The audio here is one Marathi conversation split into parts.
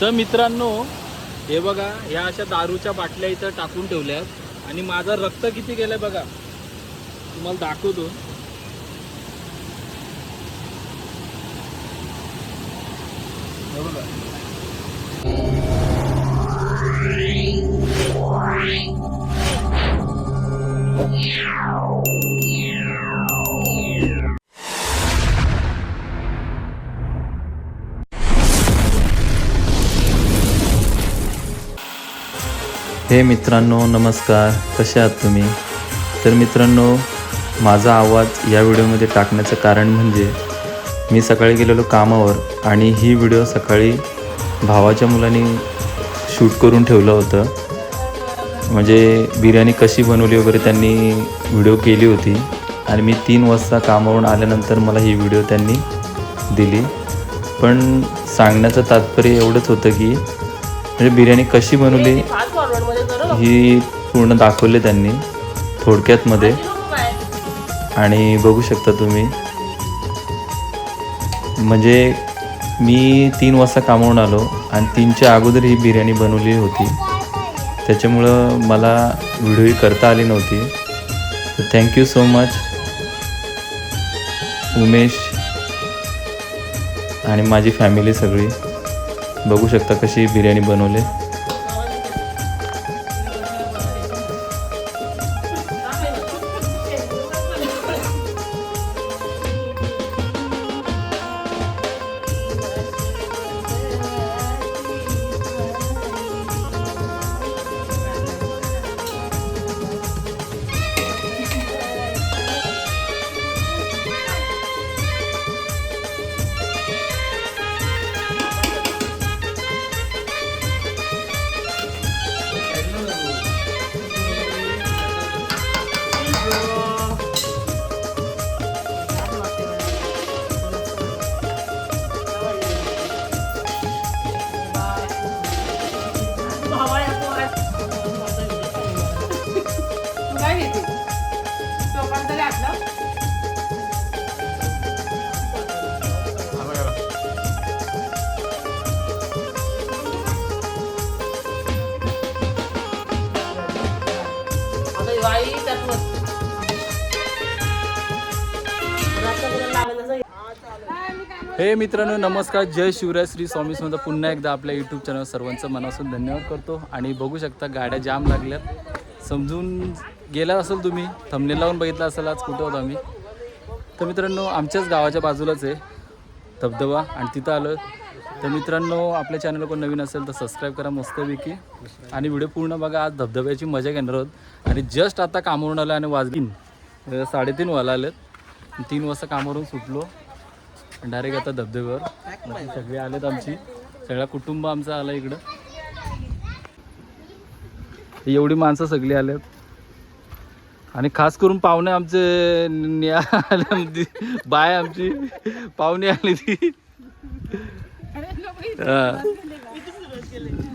तर मित्रांनो हे बघा ह्या अशा दारूच्या बाटल्या इथं टाकून ठेवल्यात. आणि माझा रक्त किती गेलाय बघा. तुम्हाला दाखवतो. बघा. हे मित्रांनो नमस्कार. कसे आहात तुम्ही? तर मित्रांनो माझा आवाज या व्हिडिओमध्ये टाकण्याचं कारण म्हणजे मी सकाळी गेलेलो कामावर आणि ही व्हिडिओ सकाळी भावाच्या मुलांनी शूट करून ठेवलं होतं. म्हणजे बिर्याणी कशी बनवली वगैरे त्यांनी व्हिडिओ केली होती. आणि मी तीन वाजता कामावरून आल्यानंतर मला ही व्हिडिओ त्यांनी दिली. पण सांगण्याचं तात्पर्य एवढंच होतं की म्हणजे बिर्याणी कशी बनवली ही पूर्ण दाखवले त्यांनी थोडक्यात मध्ये आणि बघू शकता तुम्ही. म्हणजे मी तीन वाजता कामावून आलो आणि तीनच्या अगोदर ही बिर्याणी बनवली होती. त्याच्यामुळं मला व्हिडिओही करता आली नव्हती. तर थँक्यू सो मच उमेश आणि माझी फॅमिली सगळी. बघू शकता कशी बिर्याणी बनवली. हे मित्रांनो नमस्कार. जय शिवराय श्री स्वामी समर्थ. पुन्हा एकदा आपल्या यूट्यूब चॅनल सर्वांचं मनापासून धन्यवाद करतो. आणि बघू शकता गाड्या जाम लागल्यात. समजून गेला असेल तुम्ही थमने लावून बघितला असेल आज कुठं होतो आम्ही. तर मित्रांनो आमच्याच गावाच्या बाजूलाच आहे धबधबा आणि तिथं आलो तर मित्रांनो आपल्या चॅनल कोण नवीन असेल तर सबस्क्राईब करा मस्तपैकी. आणि व्हिडिओ पूर्ण बघा आज धबधब्याची मजा घेणार आहोत. आणि जस्ट आता कामावरून आलं आणि वाजगीन साडेतीन वाला आलेत. तीन वाजता कामावरून सुटलो. डायरेक्ट आता धबधब्यावर. सगळे आलेत आमची. सगळा कुटुंब आमचा आला इकडं. एवढी माणसं सगळी आलेत. आणि खास करून पाहुणे आमचे न्या बाय आमची. पाहुणे आली ती.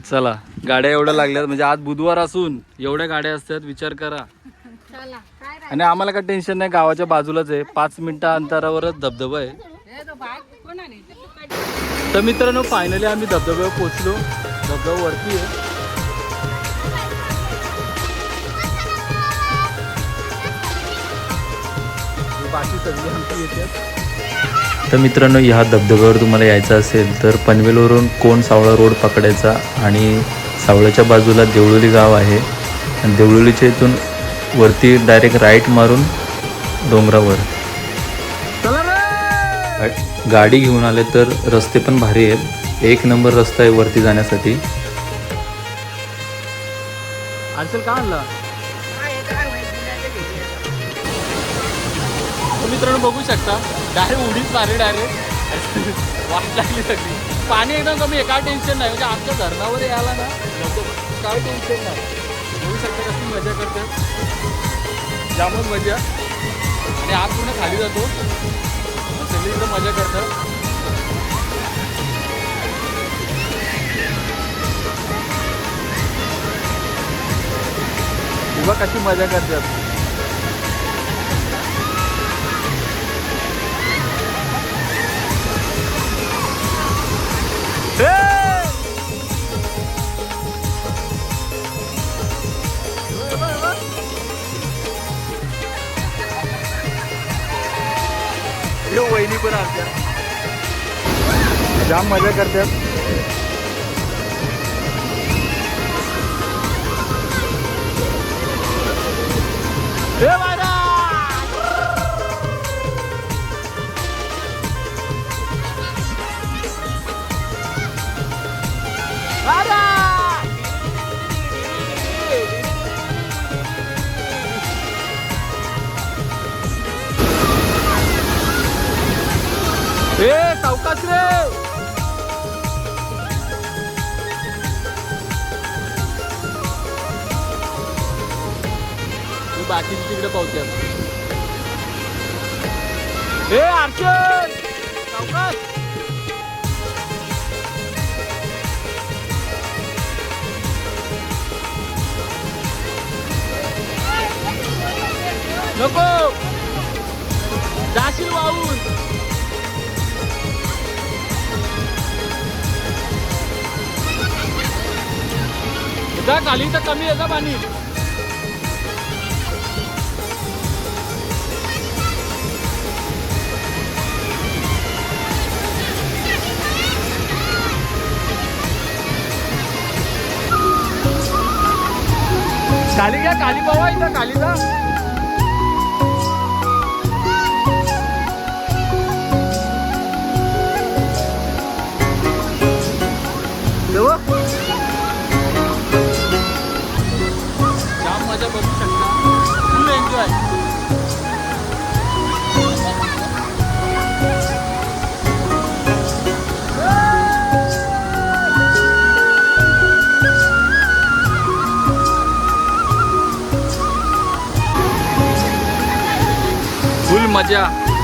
चला गाड्या एवढ्या लागल्यात. म्हणजे आज बुधवार असून एवढ्या गाड्या असतात विचार करा. आणि आम्हाला काय टेन्शन नाही गावाच्या बाजूलाच आहे. पाच मिनिटं अंतरावरच धबधबा आहे. तर मित्रांनो फायनली आम्ही धबधब्यावर पोचलो धबधबा वरती आहे. बाकी सगळी आमची तर मित्रांनो ह्या धबधब्यावर तुम्हाला यायचं असेल तर पनवेलवरून कोण सावळा रोड पकडायचा आणि सावळ्याच्या बाजूला देवळोली गाव आहे. आणि देवळोलीच्या इथून वरती डायरेक्ट राईट मारून डोंगरावर. गाडी घेऊन आले तर रस्ते पण भारी आहेत. एक नंबर रस्ता आहे वरती जाण्यासाठी. अर्चल का आणला? मित्रांनो बघू शकता डायरेक्ट उडीच मारे डायरेक्ट वाट लागली सगळी. पाणी एकदम कमी आहे काय टेन्शन नाही. म्हणजे आमच्या धरणावर यायला ना काय टेन्शन नाही. बघू शकता कशी मजा करतात. जामच मजा. आणि आत पूर्ण खाली जातो. सगळी इकडं मजा करतात बघा कशी मजा करतात? जाम राखी तिकडे पावते हे अर्चन! सावकाश! नको! जाशील वाहून. जा खाली तर कमी आहे का पाणी? खाली घ्या खाली बाबा इथं खाली जा. देऊ जाम मजा बघू शकता. फुल एन्जॉय फुल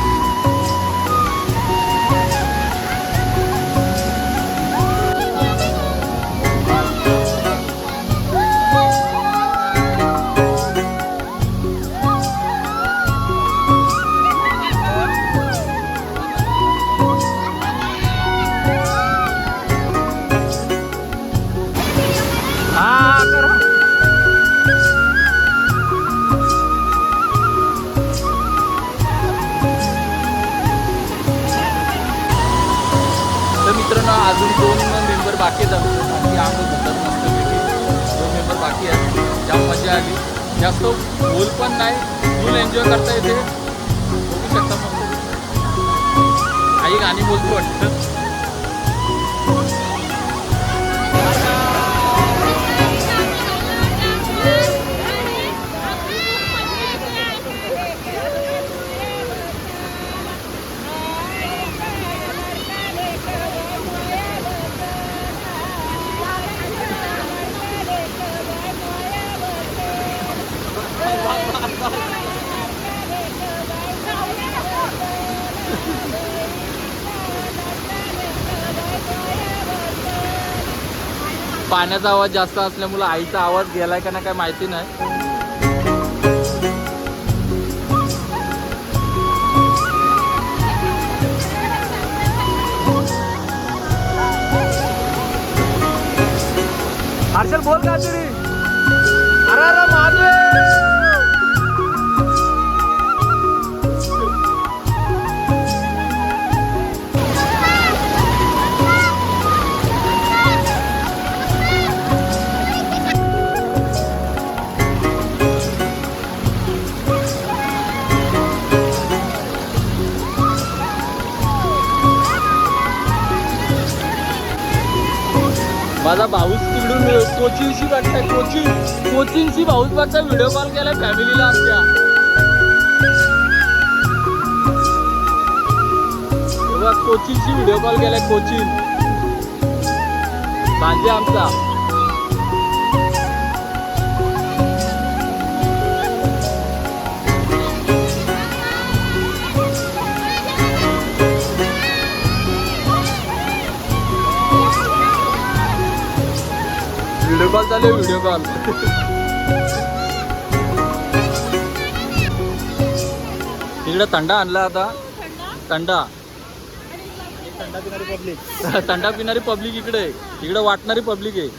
अजून दोन मेंबर बाकी आहेत. बाकी आम्ही होतात मस्तपैकी दोन मेंबर बाकी आहेत. जाम मजा आली. जास्त बोल पण नाही. फुल एन्जॉय करता येते. बघू शकता मग आई गाणी बोलतो वाटतं. पाण्याचा आवाज जास्त असल्यामुळे आईचा आवाज गेलाय का नाही काय माहिती नाही. हर्षल बोल का तरी अरे अरे महादेव. माझा भाऊच तिकडून कोचिंगशी बघताय कोचिंग कोचिंगशी भाऊस बघताय व्हिडिओ कॉल केला फॅमिलीला आमच्या. तेव्हा कोचिंगशी व्हिडिओ कॉल केलाय कोचिंग भांजे आमचा. कॉल चालू व्हिडिओ कॉल. इकडे थंडा आणला आता. थंडा? थंडा पिणारी पब्लिक इकडे. आहे इकडे वाटणारी पब्लिक आहे.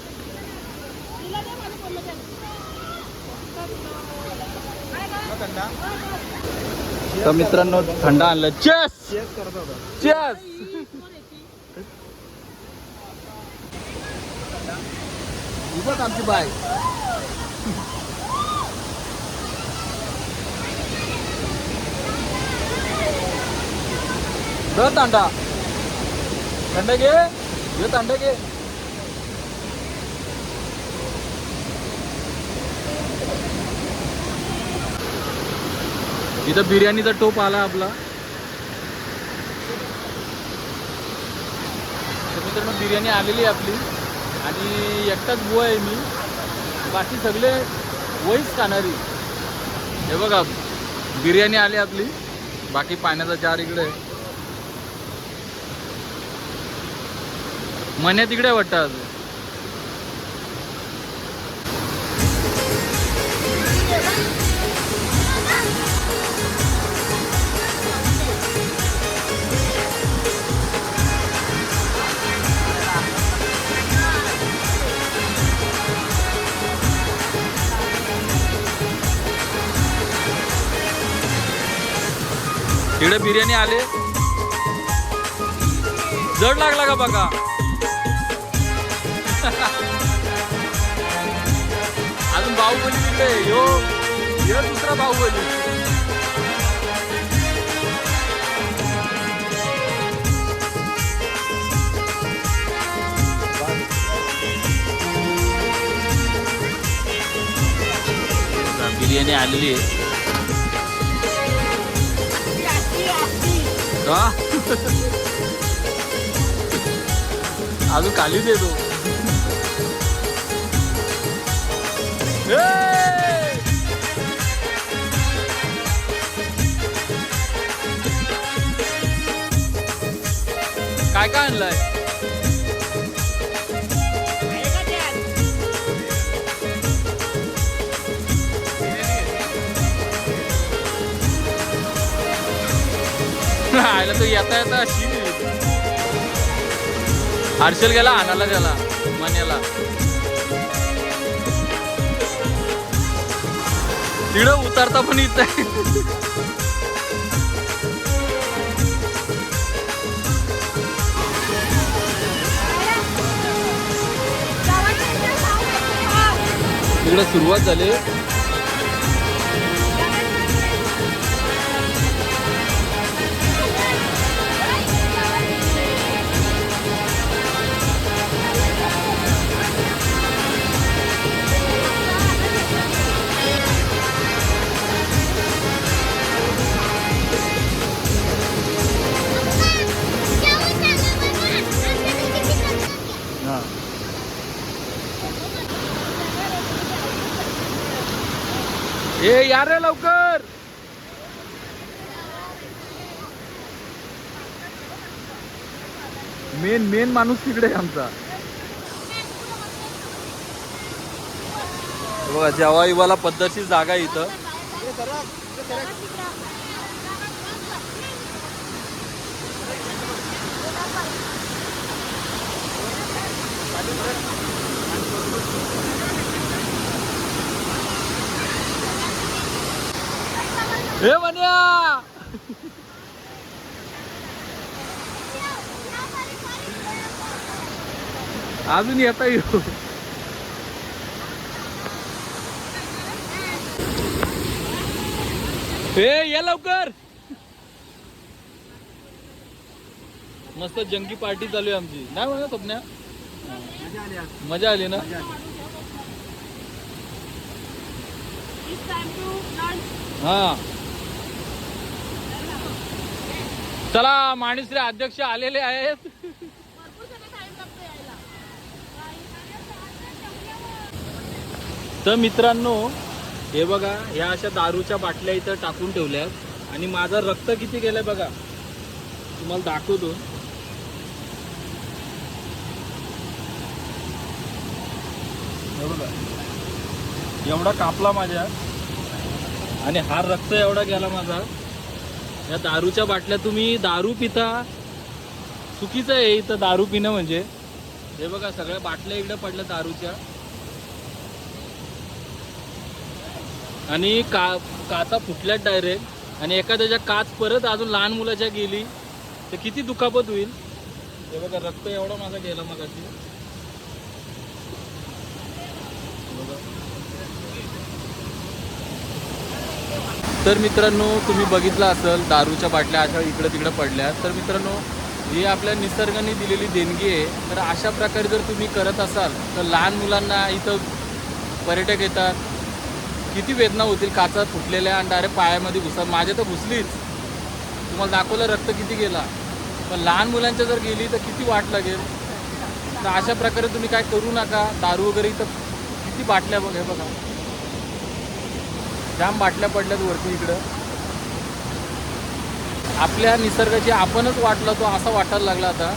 तर मित्रांनो थंड आणलं. चेस चेस आमची बाय. दर तांडा. थंड घे. घे तांडा घे. इथं बिर्याणीचा टोप आला आपला. मित्रांनो बिर्याणी आलेली आहे आपली. आणि एकटाच बुवा आहे मी. बाकी सगळे वहीच खाणारी. हे बघा बिर्याणी आली आपली. बाकी पाण्याचा जार इकडे आहे. इकडे तिकडे वाटतं इकडे बिर्याणी आले. जड लागला का बघा? अजून बाहुबली तिथे यो यो दुसरा बाहुबली. बिर्याणी आलेली आहे. का अजून खालीच येतो काय काय आणलंय? आयला तो येता येता अशी हर्षल गेला आणायला त्याला मन्याला. तिकडं उतरता पण येत तिकडं सुरुवात झाली. ए यार रे लवकर. मेन मेन माणूस तिकडे आमचा. बघा जेव्हा इवाला पद्धतशीर जागा आहे इथं. हे म्हण्या अजून येता येऊ. हे ये लवकर. मस्त जंगी पार्टी चालू आहे आमची. नाही म्हणा स्वप्न्या. मजा आली ना? हा. चला माणिसरे अध्यक्ष आलेले आहेत. तर मित्रांनो हे बघा ह्या अशा दारूच्या बाटल्या इथं टाकून ठेवल्यात. आणि माझं रक्त किती गेलंय बघा. तुम्हाला दाखवतो. बघा. एवढा कापला माझ्या. आणि हा रक्त एवढा गेला माझा. या दारूच्या बाटल्या तुम्ही दारू पिता. चुकीचं आहे इथं दारू पिणं म्हणजे. हे बघा सगळ्या बाटल्या इकडे पडल्या दारूच्या. आणि का काचा फुटल्यात डायरेक्ट आणि एखाद्याच्या काच परत अजून लहान मुलाच्या गेली. तर किती दुखापत होईल. हे बघा रक्त एवढा माझा गेला मग तर मित्रांनो तुम्ही बघितलं असेल दारूच्या बाटल्या अशा इकडं तिकडं पडल्या. तर मित्रांनो ही आपल्या निसर्गाने दिलेली देणगी आहे. तर अशा प्रकारे जर तुम्ही करत असाल तर लहान मुलांना इथं पर्यटक येतात. किती वेदना होतील काचा फुटलेल्या आणि डायरेक्ट पायामध्ये घुसा माझ्या तर घुसलीच. तुम्हाला दाखवलं रक्त किती गेला. पण लहान मुलांच्या जर गेली तर किती वाट लागेल. तर अशा प्रकारे तुम्ही काय करू नका. दारू वगैरे इथं किती बाटल्या बघा बघा. जाम बाटल्या पडल्यात वरती इकडं. आपल्या निसर्गाची आपणच वाट लावतो असा वाटायला लागला आता.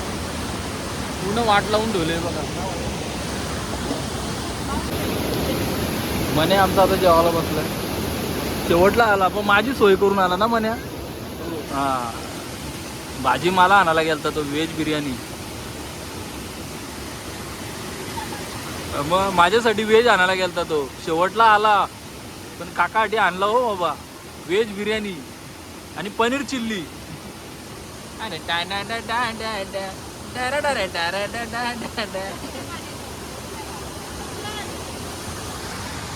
पूर्ण वाट लावून ठेवले बघा. मने आमचा आता जेवायला बसलाय. शेवटला आला पण माझी सोय करून आला ना मन्या? हा. भाजी मला आणायला गेलता तो व्हेज बिर्याणी. मग माझ्यासाठी व्हेज आणायला गेलता तो. शेवटला आला. पण काकासाठी आणला हो बाबा व्हेज बिर्याणी आणि पनीर चिल्ली अरे डा डा डा डा डा डा. डा रा डा रा डा रा डा डा डा डा.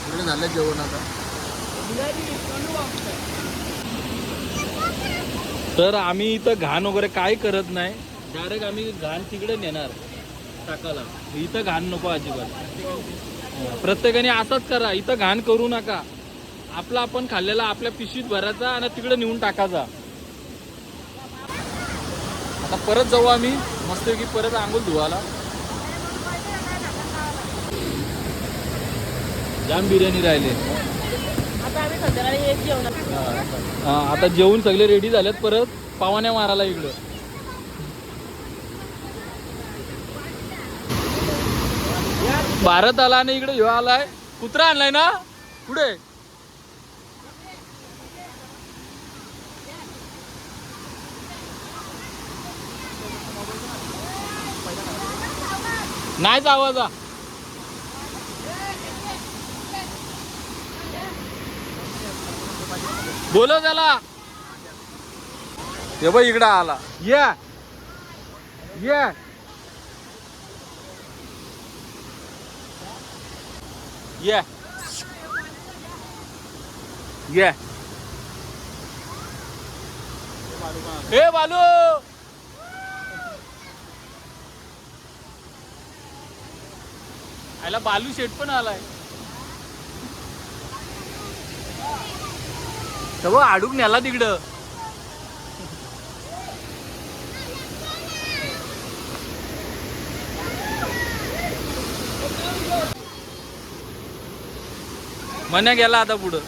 इकडे झालं जेवण आता तर आम्ही इथं घाण वगैरे काय करत नाही डायरेक्ट आम्ही घाण तिकडे नेणार टाकाला इथं घाण नको अजिबात प्रत्येकाने असंच करा इथं घाण करू नका आपला आपण खाल्लेला आपल्या पिशवीत भरायचा आणि तिकडे नेऊन टाकायचा. आता परत जाऊ आम्ही. मस्तपैकी परत आंघोळ धुवाला जाम बिर्याणी राहिले. आता हा, जेवून सगळे रेडी झालेत परत. पावाण्या मारायला इकडं. भारत आला आणि इकडे ह्यो आलाय. कुत्रा आणलाय ना? पुढे नाहीच आवाज हा. बोलो त्याला. हे बघ इकडं आला. ये. ये. ये. ये. ए बालू. आयला बालू शेट पण आलाय. सगळं आडूक नेला तिकडं. मन्या गेला आता पुढं.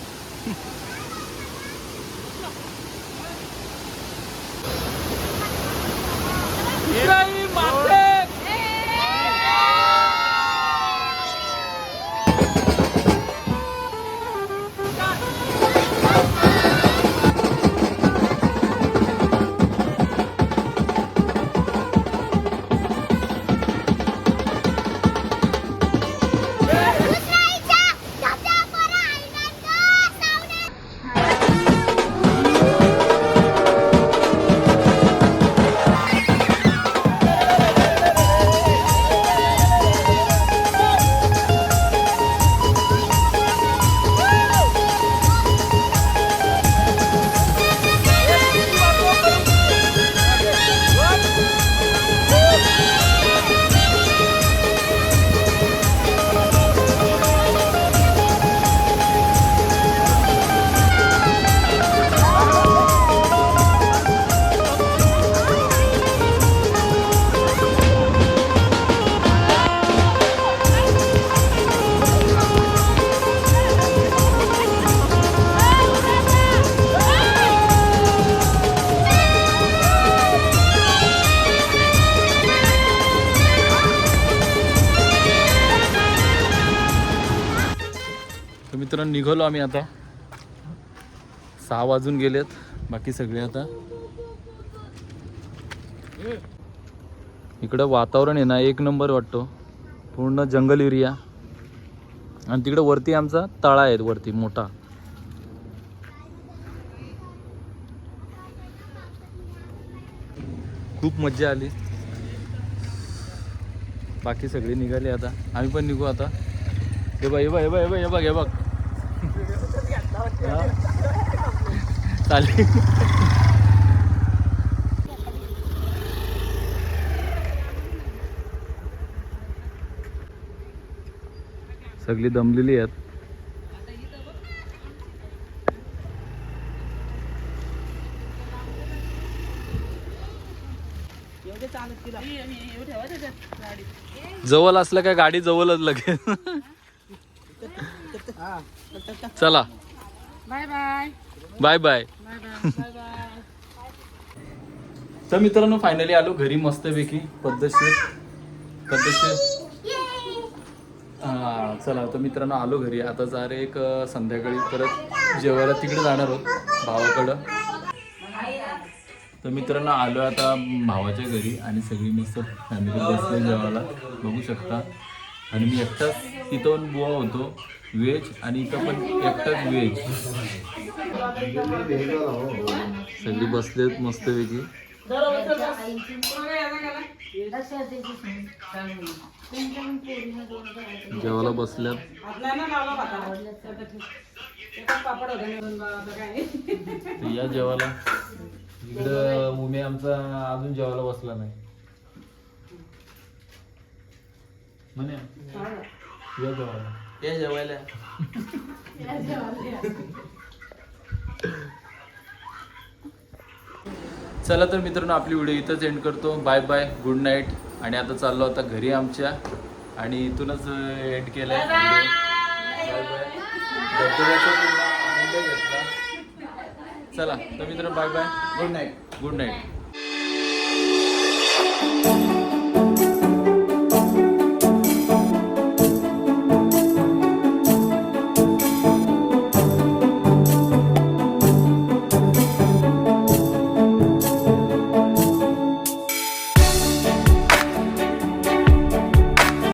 मित्रांनो निघालो आम्ही आता. सहा वाजून गेलेत. बाकी सगळे आता. इकडं वातावरण आहे ना एक नंबर वाटतो. पूर्ण जंगल एरिया. आणि तिकडं वरती आमचा तळा आहे वरती मोठा. खूप मज्जा आली. बाकी सगळी निघाले आता. आम्ही पण निघू आता. हे बघ हे बघ हे बघ हे बघ हे बघ. चालेल. सगळी दमलेली आहेत. जवळ असलं काय गाडी जवळच लगेच. चला. बाय बाय बाय बाय तर मित्रांनो फायनली आलो घरी मस्तपैकी. पद्धतशीर पद्धतशीर चला तर मित्रांनो आलो घरी. आता जरा एक संध्याकाळी परत जेवायला तिकडे जाणार आहोत भावाकडं. तर मित्रांनो आलो आता भावाच्या घरी आणि सगळी मस्त फॅमिली बसले जेवायला. बघू शकता. आणि मी एकटाच तिथून बुवा होतो. व्हेज आणि इथं पण एकटाच व्हेज सगळी बसलेत मस्तपैकी. जेवायला बसल्यात. या जेवायला. इकडं मुमे आमचा अजून जेवायला बसला नाही. म्हणे या जेवायला. या जेवायला चला तर मित्रांनो आपली व्हिडिओ इथंच एंड करतो. बाय बाय गुड नाईट आणि आता चाललो आता घरी आमच्या. आणि इथूनच एंड केलाय. बाय बाय धबधब्याचा घेतला. चला तर मित्रांनो bye bye good night good night